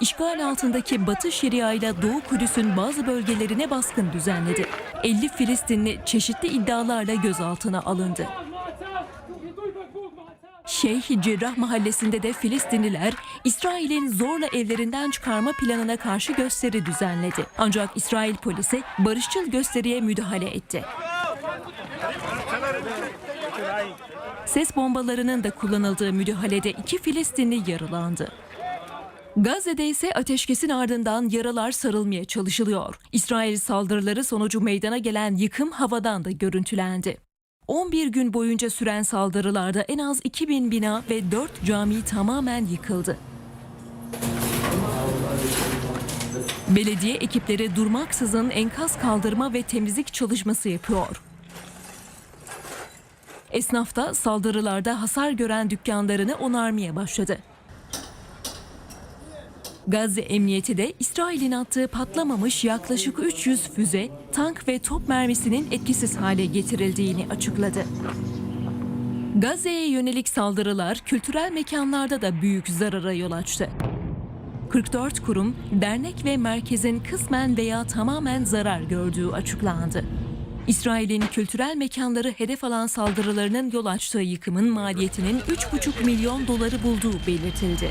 işgal altındaki Batı Şeria ile Doğu Kudüs'ün bazı bölgelerine baskın düzenledi. 50 Filistinli çeşitli iddialarla gözaltına alındı. Şeyh Cerrah mahallesinde de Filistinliler İsrail'in zorla evlerinden çıkarma planına karşı gösteri düzenledi. Ancak İsrail polisi barışçıl gösteriye müdahale etti. Ses bombalarının da kullanıldığı müdahalede iki Filistinli yaralandı. Gazze'de ise ateşkesin ardından yaralar sarılmaya çalışılıyor. İsrail saldırıları sonucu meydana gelen yıkım havadan da görüntülendi. 11 gün boyunca süren saldırılarda en az 2000 bina ve 4 cami tamamen yıkıldı. Belediye ekipleri durmaksızın enkaz kaldırma ve temizlik çalışması yapıyor. Esnaf da saldırılarda hasar gören dükkanlarını onarmaya başladı. Gazze Emniyeti de İsrail'in attığı patlamamış yaklaşık 300 füze, tank ve top mermisinin etkisiz hale getirildiğini açıkladı. Gazze'ye yönelik saldırılar kültürel mekanlarda da büyük zarara yol açtı. 44 kurum, dernek ve merkezin kısmen veya tamamen zarar gördüğü açıklandı. İsrail'in kültürel mekanları hedef alan saldırılarının yol açtığı yıkımın maliyetinin 3,5 milyon doları bulduğu belirtildi.